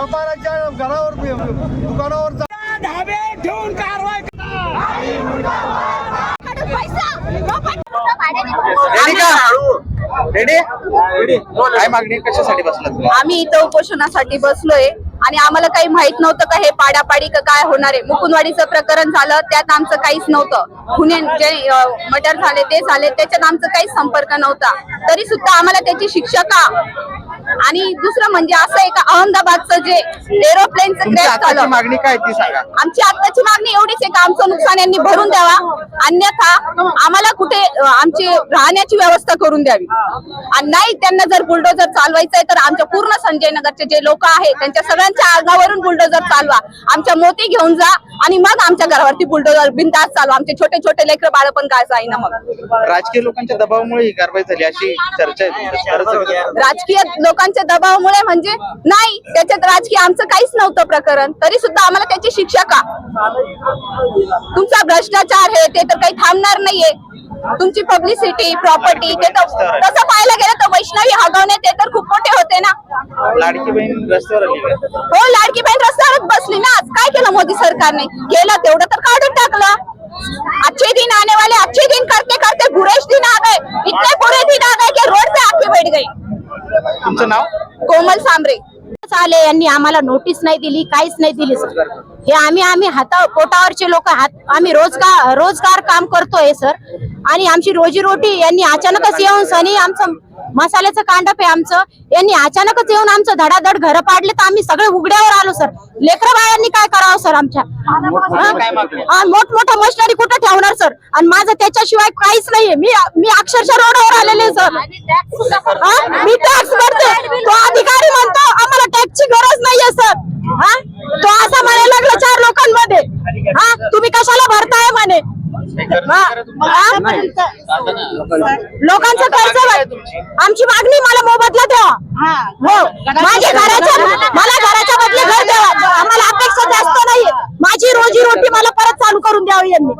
व्यापाराच्या घरावर दुकानावर जा- रेडी का? रेडी? काय मागणी? कशासाठी बसला आम्ही इथं उपोषणासाठी बसलोय. आणि आम्हाला काही माहीत नव्हतं का हे पाडापाडी का काय होणार आहे. मुकुंदवाडीचं प्रकरण झालं त्यात आमचं काहीच नव्हतं. गुन्हे जे मर्डर झाले ते झाले त्याच्यात आमचं काहीच संपर्क नव्हता. तरी सुद्धा आम्हाला त्याची शिक्षा का? आणि दुसरं म्हणजे असं आहे का अहमदाबादचं जे एरोप्लेनचं क्रॅश झालं. मागणी काय ती सांगा. आमची आत्ताची मागणी एवढीच आहे का आमचं नुकसान यांनी भरून द्यावा. अन्यथा आम्हाला कुठे आमची राहण्याची व्यवस्था करून द्यावी. आणि नाही त्यांना जर बुलडोजर चालवायचं आहे तर आमच्या पूर्ण संजय नगरचे जे लोक आहेत त्यांच्या सगळ्यांच्या अंगावरून बुलडोजर चालवा. आमच्या मोती घेऊन जा. आणि मग आमच्या घरावरती बुलडोजर बिंदास चालवा आमचे छोटे छोटे लेकर बाळ पण काय जाईना मग. राजकीय लोकांच्या दबावामुळे ही कारवाई झाली अशी चर्चा आहे? राजकीय लोकांच्या दबावामुळे म्हणजे नाही त्याच्यात राजकीय आमचं काहीच नव्हतं प्रकरण. तरी सुद्धा आम्हाला त्याची शिक्षा का? तुमचा भ्रष्टाचार आहे ते तर काही थांबणार नाहीये. तुमची पब्लिसिटी प्रॉपर्टी ते तर तसं पाहायला गेलं तर वैष्णवी हगवणे ते तर खूप लाडकी बहीण रस्त्यावर आली का? हो लाडकी बहीण रस्त्यावरच बसली ना. आज काय केलं मोदी सरकारने? केलं तेवढं तर काढून टाकलं. अच्छे दिन आने वाले अच्छे दिन करते करते बुरेश दिन आ गए. इतने बुरे दिन आ गए कि रोड पे आके बैठ गए. तुमचं नाव? कोमल सांबरे आले यांनी आम्हाला नोटीस नाही दिली काहीच नाही दिली. सर हे आम्ही आम्ही हाता पोटावरचे लोक हात आम्ही रोजगार रोजगार काम करतोय सर. आणि आमची रोजीरोटी यांनी अचानकच येऊन सनी आमचं मसाल्याचं कांडप आहे आमचं. यांनी अचानकच येऊन आमचं धडाधड घर पाडले तर आम्ही सगळे उघड्यावर आलो सर. लेकरं बाळांनी काय करावं सर आमच्या? काय मागणी? हा, मोठमोठं मशिनरी कुठं ठेवणार सर? आणि माझं त्याच्याशिवाय काहीच नाहीये. मी मी अक्षरशः रोडवर आलेले आहे, सर? मी टॅक्स भरते. तो अधिकारी म्हणतो आम्हाला टॅक्सची गरज नाहीये सर. हा? तो असा म्हणायला लागला चार लोकांमध्ये. हा? लोकांचं कर्ज भर- आमची मागणी मला मोबदला द्यावा हो. माझ्या घराच्या मला घराच्या बदले घर द्यावा आम्हाला अपेक्षा जास्त नाहीये माझी रोजी रोटी मला परत चालू करून द्यावी यांनी.